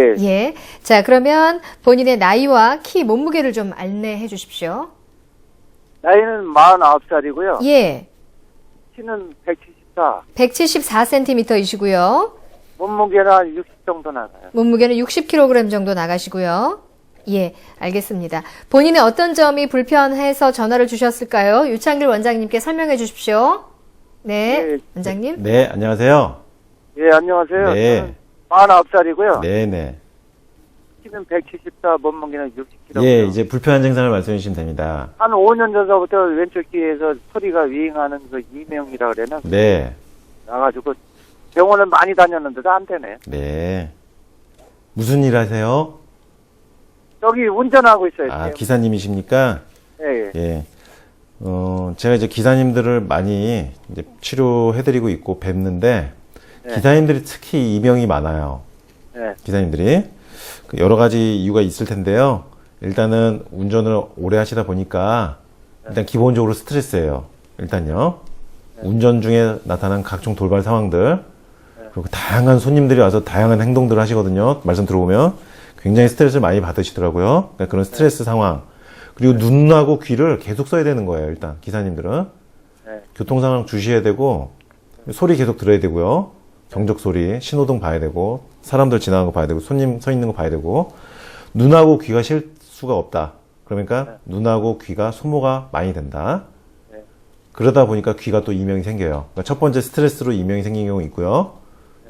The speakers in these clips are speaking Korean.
예. 예. 자, 그러면 본인의 나이와 키, 몸무게를 좀 안내해 주십시오. 나이는 49살이고요. 예. 키는 174. 174cm이시고요. 몸무게는 한 60 정도 나가요. 몸무게는 60kg 정도 나가시고요. 예, 알겠습니다. 본인의 어떤 점이 불편해서 전화를 주셨을까요? 유창길 원장님께 설명해 주십시오. 네, 네. 원장님. 네, 안녕하세요. 예, 안녕하세요. 네. 저는 49살이고요. 네, 네. 키는 174, 몸무게는 60kg. 예, 이제 불편한 증상을 말씀해 주시면 됩니다. 한 5년 전서부터 왼쪽 귀에서 소리가 윙하는 그 이명이라 그래나 네, 나가지고 병원을 많이 다녔는데도 안 되네. 네. 무슨 일 하세요? 저기 운전하고 있어요. 아, 지금. 기사님이십니까? 예, 예. 예. 어, 제가 이제 기사님들을 많이 이제 치료해드리고 있고 뵙는데, 네. 기사님들이 특히 이명이 많아요. 예. 기사님들이. 그 여러 가지 이유가 있을 텐데요. 일단은 운전을 오래 하시다 보니까, 일단 기본적으로 스트레스예요. 일단요. 운전 중에 나타난 각종 돌발 상황들, 그리고 다양한 손님들이 와서 다양한 행동들을 하시거든요. 말씀 들어보면. 굉장히 스트레스를 많이 받으시더라고요. 그러니까 그런 스트레스 상황. 그리고 눈하고 귀를 계속 써야 되는 거예요, 일단. 기사님들은. 네. 교통 상황 주시해야 되고, 소리 계속 들어야 되고요. 경적 소리, 신호등 봐야 되고, 사람들 지나가는 거 봐야 되고, 손님 서 있는 거 봐야 되고, 눈하고 귀가 쉴 수가 없다. 그러니까 눈하고 귀가 소모가 많이 된다. 네. 그러다 보니까 귀가 또 이명이 생겨요. 그러니까 첫 번째 스트레스로 이명이 생긴 경우 있고요.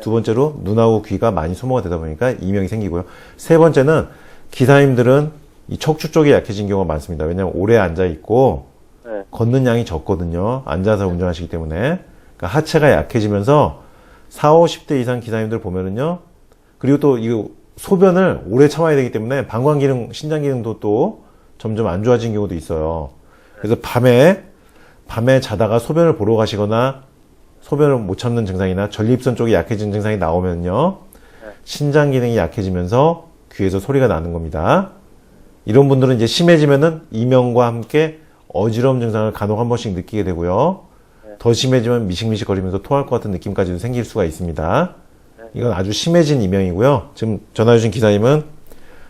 두 번째로 눈하고 귀가 많이 소모가 되다 보니까 이명이 생기고요. 세 번째는 기사님들은 이 척추 쪽이 약해진 경우가 많습니다. 왜냐하면 오래 앉아 있고 네. 걷는 양이 적거든요. 앉아서 운전하시기 때문에. 그러니까 하체가 약해지면서 4, 50대 이상 기사님들 보면은요. 그리고 또이 소변을 오래 참아야 되기 때문에 방광 기능, 신장 기능도 또 점점 안 좋아진 경우도 있어요. 그래서 밤에 밤에 자다가 소변을 보러 가시거나 소변을 못 참는 증상이나 전립선 쪽이 약해진 증상이 나오면요. 신장 기능이 약해지면서 귀에서 소리가 나는 겁니다. 이런 분들은 이제 심해지면은 이명과 함께 어지러움 증상을 간혹 한 번씩 느끼게 되고요. 더 심해지면 미식미식 거리면서 토할 것 같은 느낌까지도 생길 수가 있습니다. 이건 아주 심해진 이명이고요. 지금 전화 주신 기사님은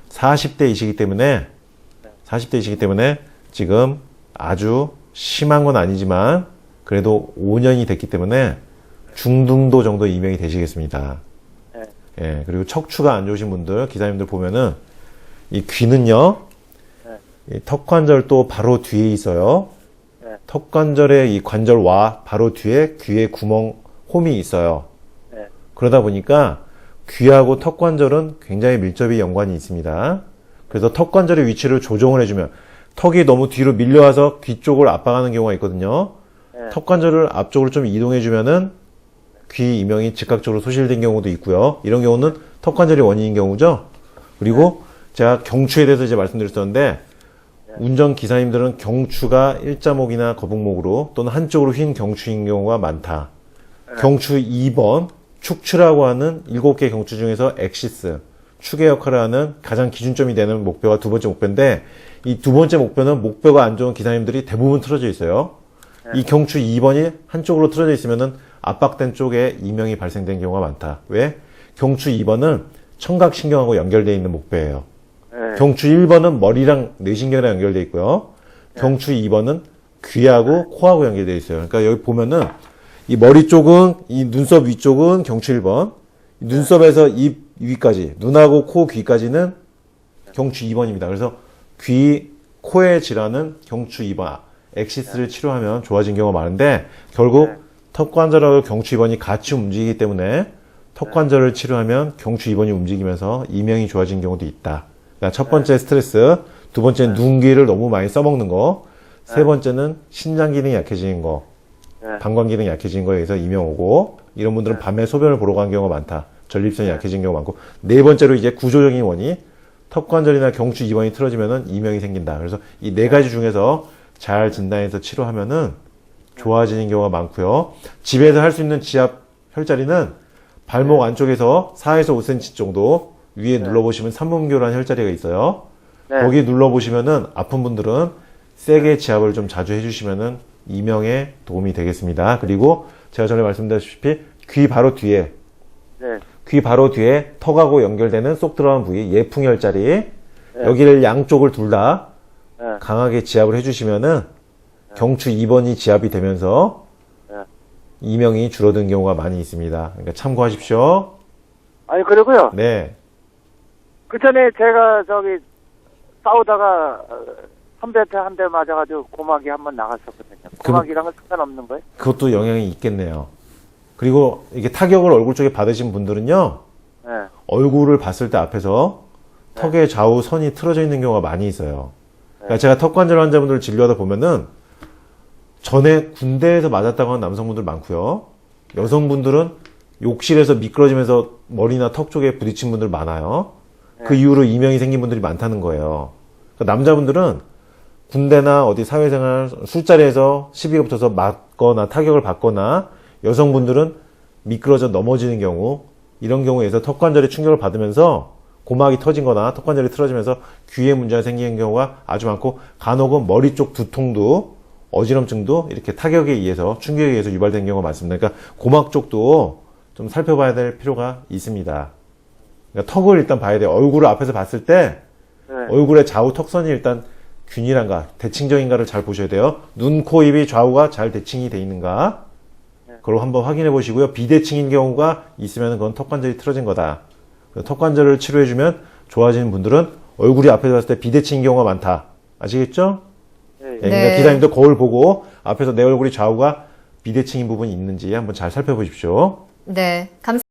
40대이시기 때문에 40대이시기 때문에 지금 아주 심한 건 아니지만 그래도 5년이 됐기 때문에 중등도 정도 이명이 되시겠습니다. 네. 예, 그리고 척추가 안 좋으신 분들, 기사님들 보면은 이 귀는요, 이 턱관절도 바로 뒤에 있어요. 네. 턱관절의 이 관절와 바로 뒤에 귀에 구멍, 홈이 있어요. 네. 그러다 보니까 귀하고 턱관절은 굉장히 밀접히 연관이 있습니다. 그래서 턱관절의 위치를 조정을 해주면 턱이 너무 뒤로 밀려와서 귀 쪽을 압박하는 경우가 있거든요. 네. 턱관절을 앞쪽으로 좀 이동해주면은 귀 이명이 즉각적으로 소실된 경우도 있고요. 이런 경우는 턱관절이 원인인 경우죠. 그리고 제가 경추에 대해서 이제 말씀드렸었는데 운전 기사님들은 경추가 일자목이나 거북목으로 또는 한쪽으로 휜 경추인 경우가 많다. 경추 2번 축추라고 하는 7개 경추 중에서 엑시스 축의 역할을 하는 가장 기준점이 되는 목표가 두 번째 목표인데 이 두 번째 목표는 목표가 안 좋은 기사님들이 대부분 틀어져 있어요. 이 경추 2번이 한쪽으로 틀어져 있으면은 압박된 쪽에 이명이 발생된 경우가 많다. 왜? 경추 2번은 청각신경하고 연결되어 있는 목표예요. 네. 경추 1번은 머리랑 뇌신경이랑 연결되어 있고요. 경추 2번은 귀하고 코하고 연결되어 있어요. 그러니까 여기 보면은 이 머리 쪽은 이 눈썹 위쪽은 경추 1번, 이 눈썹에서 입 위까지 눈하고 코 귀까지는 경추 2번입니다. 그래서 귀 코의 질환은 경추 2번 엑시스를 치료하면 좋아진 경우가 많은데 결국 네. 턱관절하고 경추 2번이 같이 움직이기 때문에 턱 관절을 치료하면 경추 2번이 움직이면서 이명이 좋아진 경우도 있다. 첫 번째 스트레스, 두 번째는 눈, 귀를 너무 많이 써먹는 거, 세 번째는 신장 기능이 약해지는 거, 네. 방광 기능이 약해진 거에 의해서 이명 오고, 이런 분들은 밤에 소변을 보러 간 경우가 많다. 전립선이 약해진 경우가 많고, 네 번째로 이제 구조적인 원인, 턱관절이나 경추 2번이 틀어지면은 이명이 생긴다. 그래서 이 네 가지 중에서 잘 진단해서 치료하면은 좋아지는 경우가 많고요. 집에서 할 수 있는 지압 혈자리는 발목 안쪽에서 4에서 5cm 정도 위에 눌러보시면 삼분교라는 혈자리가 있어요. 네. 거기 눌러보시면은 아픈 분들은 세게 지압을 좀 자주 해주시면은 이명에 도움이 되겠습니다. 그리고 제가 전에 말씀드렸다시피 귀 바로 뒤에 네. 귀 바로 뒤에 턱하고 연결되는 쏙 들어간 부위 예풍열 자리 여기를 양쪽을 둘다 예. 강하게 지압을 해주시면은 경추 2번이 지압이 되면서 네. 이명이 줄어든 경우가 많이 있습니다. 그러니까 참고하십시오. 아니 그리고요. 네. 그 전에 제가 저기 싸우다가 어, 선배한테 한 대 맞아가지고 고막이 한 번 나갔었거든요. 그- 고막이랑은 상관없는 거예요? 그것도 영향이 있겠네요. 그리고 이게 타격을 얼굴 쪽에 받으신 분들은요, 예. 얼굴을 봤을 때 앞에서 턱의 좌우 선이 틀어져 있는 경우가 많이 있어요. 그러니까 제가 턱관절 환자분들 진료하다 보면은 전에 군대에서 맞았다고 하는 남성분들 많고요. 여성분들은 욕실에서 미끄러지면서 머리나 턱 쪽에 부딪힌 분들 많아요. 그 이후로 이명이 생긴 분들이 많다는 거예요. 그러니까 남자분들은 군대나 어디 사회생활 술자리에서 시비가 붙어서 맞거나 타격을 받거나 여성분들은 미끄러져 넘어지는 경우 이런 경우에서 턱관절에 충격을 받으면서 고막이 터진거나 턱관절이 틀어지면서 귀에 문제가 생기는 경우가 아주 많고 간혹은 머리 쪽 두통도 어지럼증도 이렇게 타격에 의해서 충격에 의해서 유발된 경우가 많습니다. 그러니까 고막 쪽도 좀 살펴봐야 될 필요가 있습니다. 그러니까 턱을 일단 봐야 돼요. 얼굴을 앞에서 봤을 때 네. 얼굴의 좌우 턱선이 일단 균일한가, 대칭적인가를 잘 보셔야 돼요. 눈, 코, 입이 좌우가 잘 대칭이 돼 있는가. 그걸 한번 확인해 보시고요. 비대칭인 경우가 있으면 그건 턱관절이 틀어진 거다. 턱관절을 치료해주면 좋아지는 분들은 얼굴이 앞에서 봤을 때 비대칭인 경우가 많다. 아시겠죠? 예, 예, 예. 그러니까 네. 기사님도 거울 보고 앞에서 내 얼굴이 좌우가 비대칭인 부분이 있는지 한번 잘 살펴보십시오. 네. 감사합니다.